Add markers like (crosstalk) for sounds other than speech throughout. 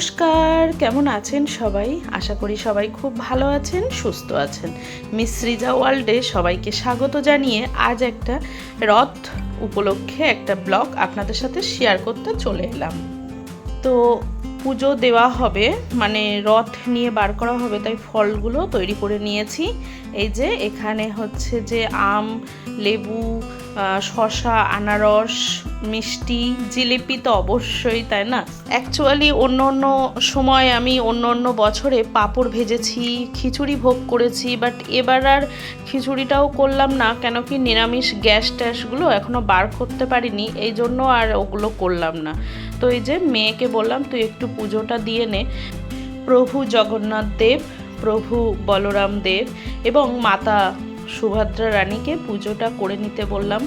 নমস্কার, কেমন আছেন সবাই? আশা করি সবাই খুব ভালো আছেন, সুস্থ আছেন। মিস রিজা ওয়ার্ল্ডে সবাইকে স্বাগত জানিয়ে আজ একটা রথ উপলক্ষে একটা ব্লগ আপনাদের সাথে শেয়ার করতে চলে এলাম। তো পুজো দেওয়া হবে মানে রথ নিয়ে বার করা হবে, তাই ফলগুলো তৈরি করে নিয়েছি। এই যে এখানে হচ্ছে যে আম, লেবু শসা, আনারস মিষ্টি, জিলিপি তো অবশ্যই, তাই না? অ্যাকচুয়ালি অন্য অন্য সময় আমি অন্য অন্য বছরে পাঁপড় ভেজেছি, খিচুড়ি ভোগ করেছি বাট এবার আর খিচুড়িটাও করলাম না, কেন কি নিরামিষ গ্যাস ট্যাসগুলো এখনও বার করতে পারিনি, এই জন্য আর ওগুলো করলাম না। তো এই যে মেয়েকে বললাম, তুই একটু পুজোটা দিয়ে নে। প্রভু জগন্নাথ দেব, প্রভু বলরাম দেব এবং মাতা সুভদ্রা রানীকে পুজোটা করে নিতে বললাম।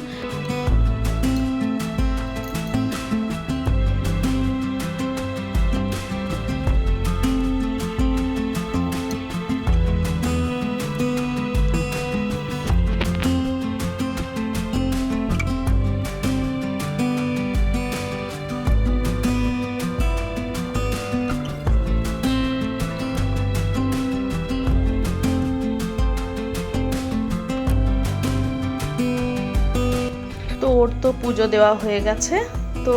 ওর তো পুজো দেওয়া হয়ে গেছে, তো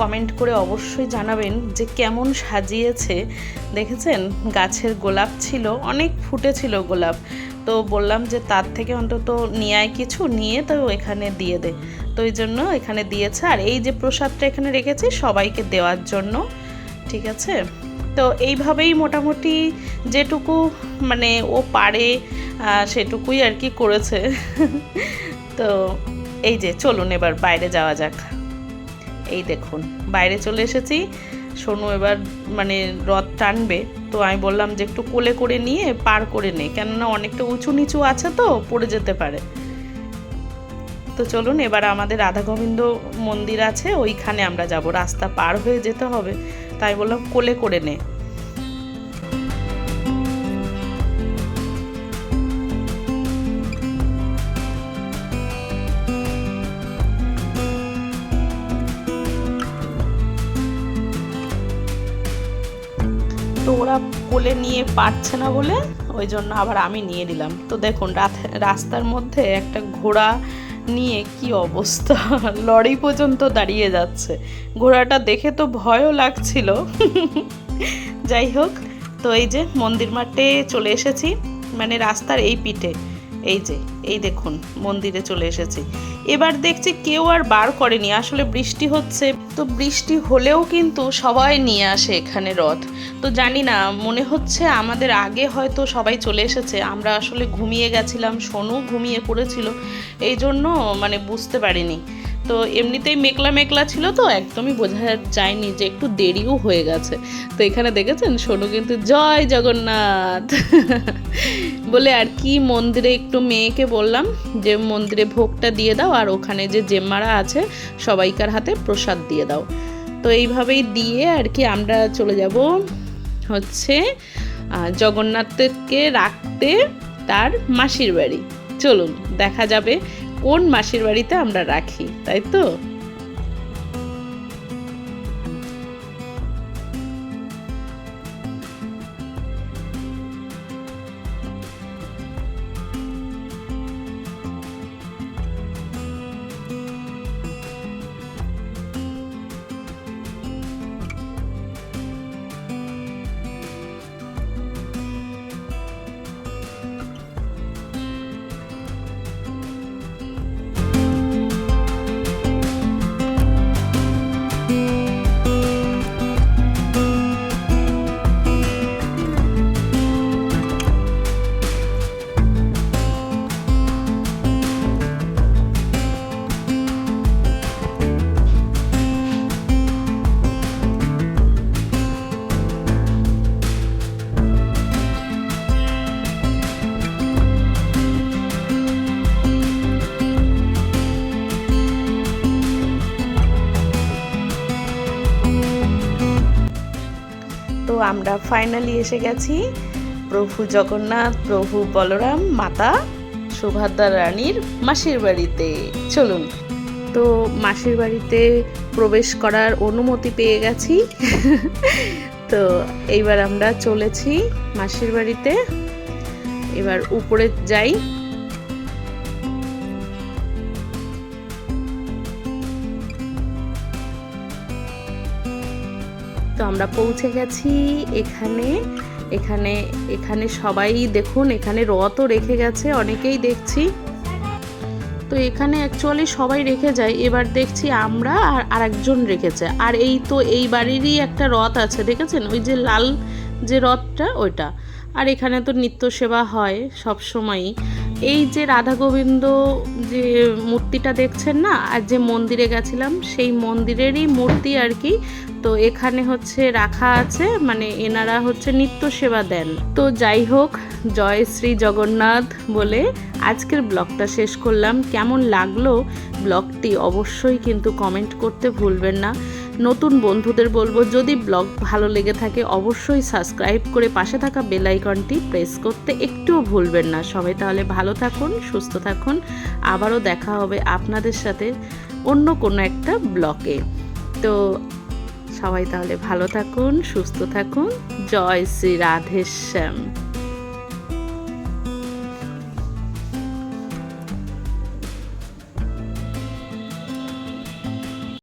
কমেন্ট করে অবশ্যই জানাবেন যে কেমন সাজিয়েছে। দেখেছেন? গাছের গোলাপ ছিল, অনেক ফুটেছিল গোলাপ। তো বললাম যে তার থেকে অন্তত নিয়ে কিছু, নিয়ে তো এখানে দিয়ে দে। তো এই জন্য এখানে দিয়েছে। আর এই যে প্রসাদটা এখানে রেখেছি সবাইকে দেওয়ার জন্য, ঠিক আছে? তো এইভাবেই মোটামুটি যেটুকু মানে ও পারে সেটুকুই আর কি করেছে। (laughs) তো এই যে, চলুন এবার বাইরে যাওয়া যাক। এই দেখুন, বাইরে চলে এসেছি। সোনু এবার মানে রথ টানবে। তো আমি বললাম যে, একটু কোলে করে নিয়ে পার করে নে কেননা অনেকটা উঁচু নিচু আছে তো, পড়ে যেতে পারে। তো চলুন, এবার আমাদের রাধা গোবিন্দ মন্দির আছে, ওইখানে আমরা যাব। রাস্তা পার হয়ে যেতে হবে। তাই বললাম কোলে করে নে। কোলে নিয়ে পারছে না বলে ওই জন্য আবার আমি নিয়ে নিলাম। তো দেখুন রাস্তার মধ্যে একটা ঘোড়া নিয়ে কি অবস্থা। (laughs) লরি পর্যন্ত দাঁড়িয়ে যাচ্ছে। ঘোড়াটা দেখে তো ভয়ও লাগছিল। (laughs) যাই হোক, তো এই যে মন্দির মাঠে চলে এসেছি। মানে রাস্তার এই পিঠে। এই যে, এই দেখুন, মন্দিরে চলে এসেছি। এবার দেখছি কেউ আর বার করেনি, আসলে বৃষ্টি হচ্ছে। তো বৃষ্টি হলেও কিন্তু সবাই নিয়ে আসে এখানে রথ। তো জানি না, মনে হচ্ছে আমাদের আগে হয়তো সবাই চলে এসেছে, আমরা আসলে ঘুমিয়ে গেছিলাম, সোনু ঘুমিয়ে পড়েছিল এই জন্য মানে বুঝতে পারিনি। তো এমনিতেই মেকলা মেকলা ছিল তো, একদমই বোঝা যায়নি যে একটু দেরিও হয়ে গেছে। তো এখানে দেখেছেন? সোনু কিন্তু জয় জগন্নাথ। বলে, আর কি মন্দিরে একটু মেয়েকে বললাম যে, মন্দিরে ভোগটা দিয়ে দাও, আর ওখানে যে জেম্মারা আছে, সবাইকার হাতে প্রসাদ দিয়ে দাও। তো এইভাবেই দিয়ে আর কি আমরা চলে যাব হচ্ছে জগন্নাথকে রাখতে তার মাসির বাড়ি। চলুন, দেখা যাবে কোন মাসির বাড়িতে আমরা রাখি তাই তো? আমরা ফাইনালি এসে গেছি। প্রভু জগন্নাথ, প্রভু বলরাম, মাতা, সুভদ্রা রানীর মাসির বাড়িতে। চলুন। তো মাসির বাড়িতে প্রবেশ করার অনুমতি পেয়ে গেছি। তো এইবার আমরা চলেছি মাসির বাড়িতে। এবার উপরে যাই। তো আমরা পৌঁছে গেছি এখানে। এখানে এখানে সবাই দেখুন, এখানে রথও রেখে গেছে, অনেকেই দেখছি। তো এখানে অ্যাকচুয়ালি সবাই রেখে যায়। এবার দেখছি আমরা আর আরেকজন রেখেছে। আর এই তো এই বাড়িরই একটা রথ আছে, দেখেছেন? ওই যে লাল যে রথটা, ওইটা। আর এখানে তো নিত্য সেবা হয় সব সময়ই। এই যে রাধা গোবিন্দ যে মূর্তিটা দেখছেন না? আর যে মন্দিরে গেছিলাম, সেই মন্দিরেরই মূর্তি আর কি তো এখানে হচ্ছে রাখা আছে মানে এনারা হচ্ছে নিত্য সেবা দেন। তো যাই হোক, জয় শ্রী জগন্নাথ বলে আজকের ব্লগটা শেষ করলাম। কেমন লাগল ব্লগটি অবশ্যই কিন্তু কমেন্ট করতে ভুলবেন না। নতুন বন্ধুদের বলব, যদি ব্লগ ভালো লেগে থাকে অবশ্যই সাবস্ক্রাইব করে পাশে থাকা বেল আইকনটি প্রেস করতে একটুও ভুলবেন না। সবাই তাহলে ভালো থাকুন, সুস্থ থাকুন। আবারও দেখা হবে আপনাদের সাথে অন্য কোনো একটা ব্লকে তো সবাই তাহলে ভালো থাকুন সুস্থ থাকুন। জয় শ্রী রাধেশ্যাম।